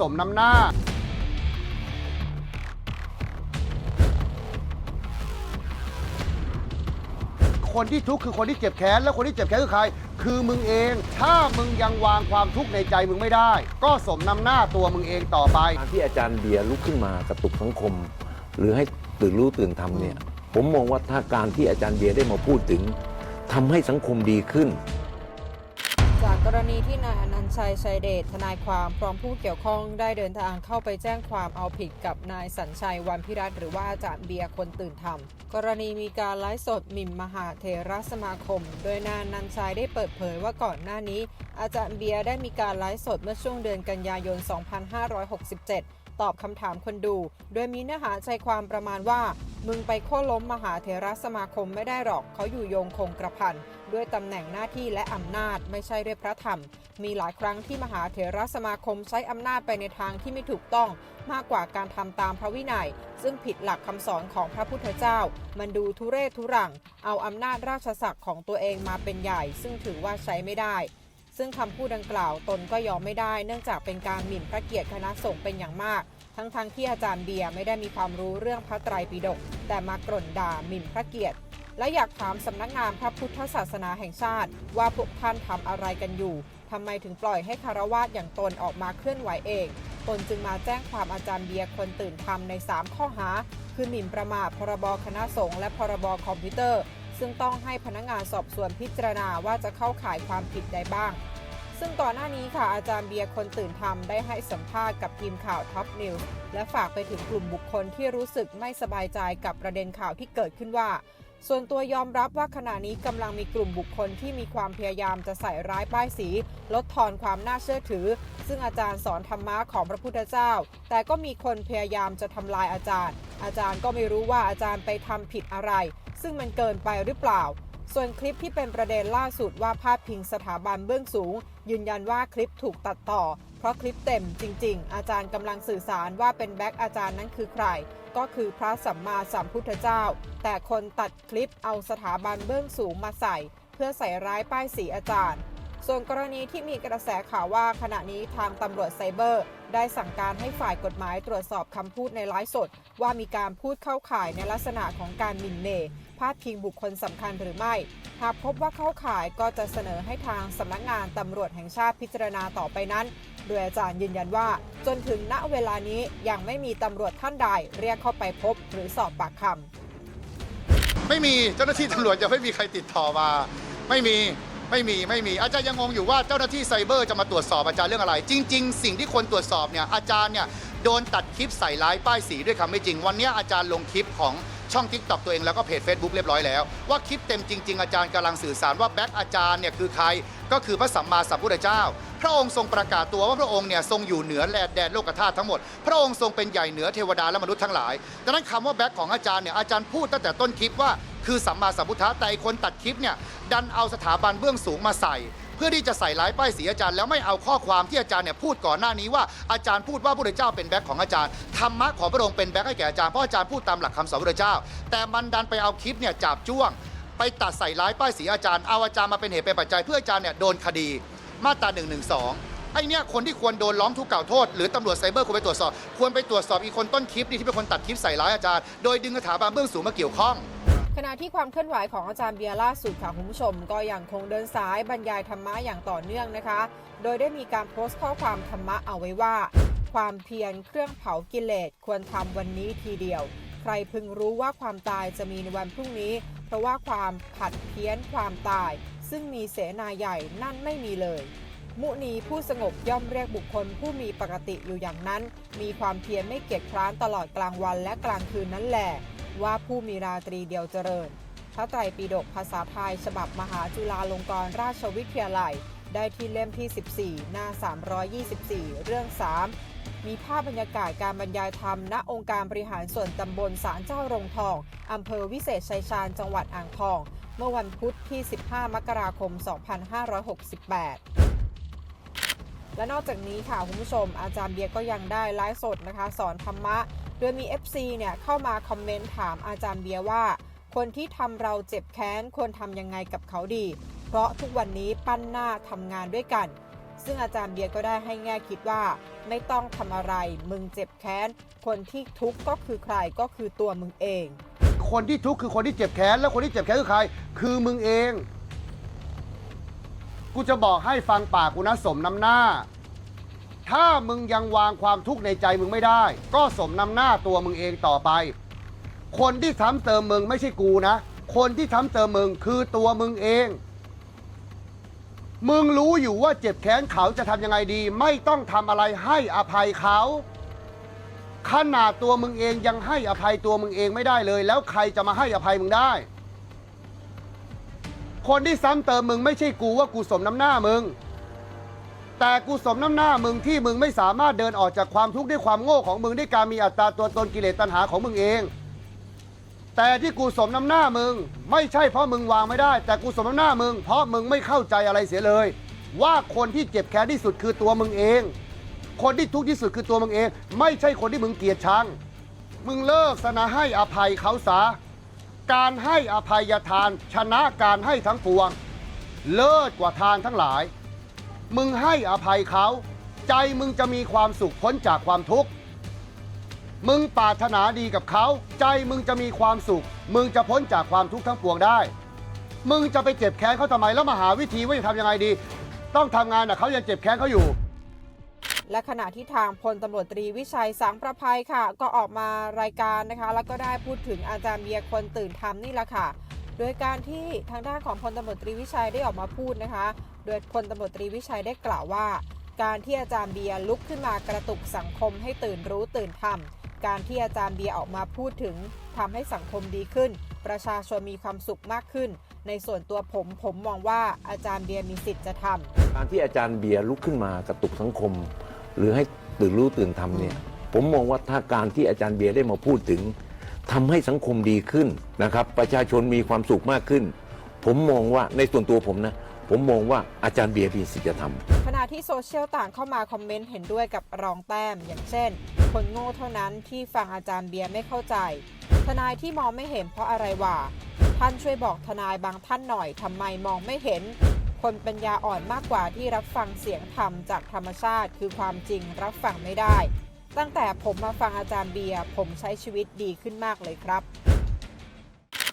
สมน้ำหน้า คนที่ทุกข์คือคนที่เจ็บแค้นแล้วคนที่เจ็บแค้นคือใคร คือมึงเอง ถ้ามึงยังวางความทุกข์ในใจมึงไม่ได้ ก็สมน้ำหน้าตัวมึงเองต่อไป การที่อาจารย์เบียร์ลุกขึ้นมากระตุกสังคม หรือให้ตื่นรู้ตื่นทำเนี่ย ผมมองว่าถ้าการที่อาจารย์เบียร์ได้มาพูดถึงทำให้สังคมดีขึ้น กรณีที่นายอนันต์ชัยชัยเดชทนายความพร้อมผู้เกี่ยวข้องได้เดินทางเข้าไปแจ้งความเอาผิดกับนายสัญชัยวันพิรัตน์หรือว่าอาจารย์เบียร์คนตื่นธรรม กรณีมีการไลฟ์สดหมิ่นมหาเทรสมาคม โดยนายอนันต์ชัยได้เปิดเผยว่าก่อนหน้านี้ อาจารย์เบียร์ได้มีการไลฟ์สดเมื่อช่วงเดือนกันยายน 2567 ตอบคำถามคนดู โดยมีเนื้อหาใจความประมาณว่า มึงไปโค่นล้มมหาเถรสมาคมไม่ได้หรอกเขาอยู่โยงคงกระพัน ด้วยตำแหน่งหน้าที่และอำนาจไม่ใช่ด้วยพระธรรม มีหลายครั้งที่มหาเถรสมาคมใช้อำนาจไปในทางที่ไม่ถูกต้องมากกว่าการทำตามพระวินัย ซึ่งผิดหลักคำสอนของพระพุทธเจ้า มันดูทุเรศทุรัง เอาอำนาจราชศักดิ์ของตัวเองมาเป็นใหญ่ ซึ่งถือว่าใช้ไม่ได้ ซึ่งคำพูดดังกล่าวตนก็ยอมไม่ได้ เนื่องจากเป็นการหมิ่นพระเกียรติคณะสงฆ์เป็นอย่างมาก ทั้งๆทที่อาจารย์เบียร์ไม่ได้มีความรู้เรื่องพระไตรปิฎกแต่มากร่นด่าหมิ่นพระเกียรติ และอยากถามสำนักงานพระพุทธศาสนาแห่งชาติ ว่าพวกท่านทำอะไรกันอยู่ทำไมถึงปล่อยให้คารวาสอย่างตนออกมาเคลื่อนไหวเองตนจึงมาแจ้งความอาจารย์เบียร์คนตื่นทำใน 3 ข้อหา คือหมิ่นประมาทพรบคณะสงฆ์และพรบคอมพิวเตอร์ ซึ่งต้องให้พนักงานสอบสวนพิจารณาว่าจะเข้าข่ายความผิดใดบ้าง ซึ่งก่อนหน้านี้ค่ะอาจารย์เบียร์คนตื่นทำได้ให้สัมภาษณ์กับทีมข่าวท็อปนิวส์และฝากไปถึงกลุ่มบุคคลที่รู้สึกไม่สบายใจกับประเด็นข่าวที่เกิดขึ้นว่า ส่วนตัวยอมรับว่าขณะนี้กำลังมีกลุ่มบุคคลที่มีความพยายามจะใส่ร้ายป้ายสี ลดทอนความน่าเชื่อถือ ซึ่งอาจารย์สอนธรรมะของพระพุทธเจ้า แต่ก็มีคนพยายามจะทำลายอาจารย์ อาจารย์ก็ไม่รู้ว่าอาจารย์ไปทำผิดอะไร ซึ่งมันเกินไปหรือเปล่า ส่วนคลิปที่เป็นประเด็นล่าสุดว่าพาดพิงสถาบันเบื้องสูง ยืนยันว่าคลิปถูกตัดต่อ เพราะคลิปเต็มจริง ๆ อาจารย์กำลังสื่อสารว่าเป็นแบ็คอาจารย์นั้นคือใคร ก็คือพระสัมมาสัมพุทธเจ้า แต่คนตัดคลิปเอาสถาบันเบื้องสูงมาใส่ เพื่อใส่ร้ายป้ายสีอาจารย์ส่วนกรณีที่มีกระแสข่าวว่าขณะนี้ทางตำรวจไซเบอร์ ได้สั่งการให้ฝ่ายกฎหมายตรวจสอบคำพูดในไลฟ์สด ว่ามีการพูดเข้าข่ายในลักษณะของการหมิ่นเหม่ พาดพิงบุคคลสำคัญหรือไม่ หากพบว่าเข้าข่ายก็จะเสนอให้ทางสำนักงานตำรวจแห่งชาติพิจารณาต่อไปนั้น โดยอาจารย์ยืนยันว่า จนถึงณเวลานี้ยังไม่มีตำรวจท่านใด เรียกเข้าไปพบหรือสอบปากคำไม่มีเจ้าหน้าที่ตำรวจจะไม่มีใครติดต่อมา ไม่มีไม่มีไม่มีอาจารย์ยังงงอยู่ว่าเจ้าหน้าที่ไซเบอร์จะมาตรวจสอบอาจารย์เรื่องอะไร จริง ๆ สิ่งที่ควรตรวจสอบเนี่ยอาจารย์เนี่ยโดนตัดคลิปใส่ร้ายป้ายสีด้วยคำไม่จริง วันนี้อาจารย์ลงคลิปของ ช่องทิกตอกตัวเองแล้วก็เพจ Facebook เรียบร้อยแล้ว ว่าคลิปเต็มจริง ๆ อาจารย์กำลังสื่อสารว่าแบ็คอาจารย์เนี่ยคือใคร ก็คือพระสัมมาสัมพุทธเจ้า พระองค์ทรงประกาศตัวว่าพระองค์เนี่ยทรงอยู่เหนือแลดนโลกธาตุทั้งหมด พระองค์ทรงเป็นใหญ่เหนือเทวดาและมนุษย์ทั้งหลายดังนั้นคำว่าแบ็คของอาจารย์เนี่ยอาจารย์พูดตั้งแต่ต้นคลิปว่าคือสัมมาสัมพุทธะแต่ไอคนตัดคลิปเนี่ยดันเอาสถาบันเบื้องสูงมาใส่ เพื่อที่จะใส่ร้ายป้ายสีอาจารย์แล้วไม่เอาข้อความที่อาจารย์เนี่ยพูดก่อนหน้านี้ว่าอาจารย์พูดว่าพระพุทธเจ้าเป็นแบ็คของอาจารย์ธรรมะของพระองค์เป็นแบ็คให้แก่อาจารย์เพราะอาจารย์พูดตามหลักคำสอนพระพุทธเจ้า แต่มันดันไปเอาคลิปเนี่ยจับจ้วง ไปตัดใส่ร้ายป้ายสีอาจารย์เอาอาจารย์มาเป็นเหตุเป็นปัจจัยเพื่ออาจารย์เนี่ยโดนคดีมาตรา1นึไอ้เนี่ยคนที่ควรโดนร้องทุกข์กล่าวโทษ หรือตำรวจไซเบอร์ควรไปตรวจสอบ ควรไปตรวจสอบอีกคนต้นคลิปนี่ที่เป็นคนตัดคลิปใส่ร้ายอาจารย์ โดยดึงสถาบันเบื้องสูงมาเกี่ยวข้อง ขณะที่ความเคลื่อนไหวของอาจารย์เบียร์ล่าสุดค่ะคุณผู้ชม ก็ยังคงเดินสายบรรยายธรรมะอย่างต่อเนื่องนะคะ โดยได้มีการโพสต์ข้อความธรรมะเอาไว้ว่า ความเพียรเครื่องเผากิเลสควรทำวันนี้ทีเดียว ใครพึงรู้ว่าความตายจะมีในวันพรุ่งนี้ เพราะว่าความผัดเพี้ยนความตาย ซึ่งมีเสนาใหญ่นั่นไม่มีเลยมุนีผู้สงบย่อมเรียกบุคคลผู้มีปกติอยู่อย่างนั้น มีความเพียรไม่เกียจคร้านตลอดกลางวันและกลางคืนนั้นแหละ ว่าผู้มีราตรีเดียวเจริญ พระไตรปิฎกภาษาไทยฉบับมหาจุฬาลงกรณราชวิทยาลัย ได้ที่เล่มที่ 14 หน้า 324 เรื่อง 3 มีภาพบรรยากาศการบรรยายธรรม ณ องค์การบริหารส่วนตำบลสารเจ้ารงทอง อำเภอวิเศษชัยชาญ จังหวัดอ่างทอง เมื่อวันพุธที่ 15 มกราคม 2568และนอกจากนี้ค่ะ คุณผู้ชมอาจารย์เบียร์ก็ยังได้ไลฟ์สดนะคะ สอนธรรมะ โดยมี FC เนี่ยเข้ามาคอมเมนต์ถามอาจารย์เบียร์ว่า คนที่ทำเราเจ็บแค้นควรทำยังไงกับเขาดี เพราะทุกวันนี้ปั้นหน้าทำงานด้วยกัน ซึ่งอาจารย์เบียร์ก็ได้ให้แง่คิดว่า ไม่ต้องทำอะไร มึงเจ็บแค้น คนที่ทุกข์ก็คือใครก็คือตัวมึงเอง คนที่ทุกข์คือคนที่เจ็บแค้นแล้วคนที่เจ็บแค้นคือใคร คือมึงเอง กูจะบอกให้ฟังปากกูนะสมน้ำหน้า ถ้ามึงยังวางความทุกข์ในใจมึงไม่ได้ ก็สมนำหน้าตัวมึงเองต่อไป คนที่ทำเติมมึงไม่ใช่กูนะ คนที่ทำเติมมึงคือตัวมึงเอง มึงรู้อยู่ว่าเจ็บแค้นเขาจะทำยังไงดี ไม่ต้องทำอะไรให้อภัยเขาขนาดตัวมึงเองยังให้อภัยตัวมึงเองไม่ได้เลย แล้วใครจะมาให้อภัยมึงได้ คนที่ซ้ำเติมมึงไม่ใช่กูว่ากูสมน้ำหน้ามึง แต่กูสมน้ำหน้ามึงที่มึงไม่สามารถเดินออกจากความทุกข์ด้วยความโง่ของมึงด้วยการมีอัตราตัวตนกิเลสตัณหาของมึงเอง แต่ที่กูสมน้ำหน้ามึง ไม่ใช่เพราะมึงวางไม่ได้ แต่กูสมน้ำหน้ามึง เพราะมึงไม่เข้าใจอะไรเสียเลย ว่าคนที่เจ็บแค้นที่สุดคือตัวมึงเอง คนที่ทุกข์ที่สุดคือตัวมึงเอง ไม่ใช่คนที่มึงเกลียดชังมึงเลิกสนะให้อภัยเขาซะการให้อภัยทาน ชนะการให้ทั้งปวง เลิศกว่าทานทั้งหลาย มึงให้อภัยเขา ใจมึงจะมีความสุขพ้นจากความทุกข์ มึงปรารถนาดีกับเขา ใจมึงจะมีความสุข มึงจะพ้นจากความทุกข์ทั้งปวงได้ มึงจะไปเจ็บแค้นเขาทำไมแล้วมาหาวิธีว่าจะทำยังไงดี ต้องทำงานแต่เขายังเจ็บแค้นเขาอยู่และขณะที่ทางพลตำรวจตรีวิชัยสังประภัยค่ะ ก็ออกมารายการนะคะ แล้วก็ได้พูดถึงอาจารย์เบียร์คนตื่นทำนี่แหละค่ะ โดยการที่ทางด้านของพลตำรวจตรีวิชัยได้ออกมาพูดนะคะ โดยพลตำรวจตรีวิชัยได้กล่าวว่า การที่อาจารย์เบียร์ลุกขึ้นมากระตุกสังคมให้ตื่นรู้ตื่นทำการที่อาจารย์เบียร์ออกมาพูดถึงทำให้สังคมดีขึ้น ประชาชนมีความสุขมากขึ้น ในส่วนตัวผมผมมองว่าอาจารย์เบียร์มีสิทธิ์จะทำการที่อาจารย์เบียร์ลุกขึ้นมากระตุกสังคม หรือให้ตื่นรู้ตื่นทำเนี่ยผมมองว่าถ้าการที่อาจารย์เบียร์ได้มาพูดถึง ทำให้สังคมดีขึ้นนะครับ ประชาชนมีความสุขมากขึ้น ผมมองว่าในส่วนตัวผมนะ ผมมองว่าอาจารย์เบียร์มีสิทธิ์จะทำขณะที่โซเชียลต่างเข้ามาคอมเมนต์เห็นด้วยกับรองแต้ม อย่างเช่น คนโง่เท่านั้นที่ฟังอาจารย์เบียร์ไม่เข้าใจ ทนายที่มองไม่เห็นเพราะอะไรวะท่านช่วยบอกทนายบางท่านหน่อยทำไมมองไม่เห็น คนปัญญาอ่อนมากกว่าที่รับฟังเสียงธรรมจากธรรมชาติ คือความจริงรับฟังไม่ได้ ตั้งแต่ผมมาฟังอาจารย์เบียร์ผมใช้ชีวิตดีขึ้นมากเลยครับ